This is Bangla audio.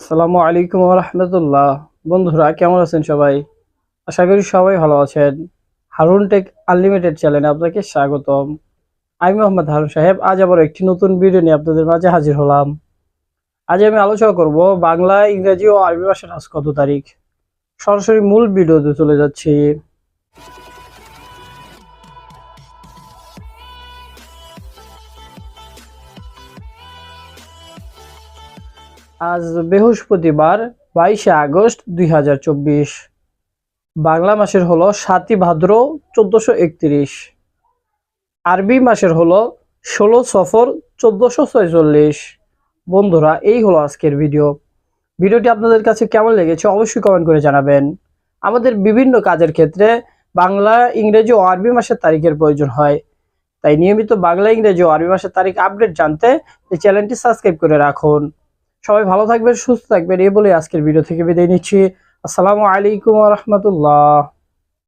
আসসালামু আলাইকুম রহমতুল্লাহ। বন্ধুরা, কেমন আছেন সবাই? আশা করি সবাই ভালো আছেন। হারুন টেক আনলিমিটেড চ্যানেলে আপনাকে স্বাগতম। আমি মোহাম্মদ হারুন সাহেব, আজ আবার একটি নতুন ভিডিও নিয়ে আপনাদের মাঝে হাজির হলাম। আজ আমি আলোচনা করব বাংলা, ইংরেজি ও আরবি ভাষার আজ কত তারিখ? সরাসরি মূল ভিডিওতে চলে যাচ্ছি। আজ বৃহস্পতিবার বাইশে আগস্ট দুই হাজার চব্বিশ। বাংলা মাসের হলো সাতই ভাদ্র চোদ্দশো একত্রিশ। আরবি মাসের হলো ষোলো সফর চোদ্দশো ছয়চল্লিশ। বন্ধুরা, এই হলো আজকের ভিডিও। ভিডিওটি আপনাদের কাছে কেমন লেগেছে অবশ্যই কমেন্ট করে জানাবেন। আমাদের বিভিন্ন কাজের ক্ষেত্রে বাংলা, ইংরেজি ও আরবি মাসের তারিখের প্রয়োজন হয়। তাই নিয়মিত বাংলা, ইংরেজি ও আরবি মাসের তারিখ আপডেট জানতে এই চ্যানেলটি সাবস্ক্রাইব করে রাখুন। সবাই ভালো থাকবেন, সুস্থ থাকবেন এই বলে আজকের ভিডিও থেকে বিদায় নিচ্ছি। আসসালামু আলাইকুম রহমতুল্লাহ।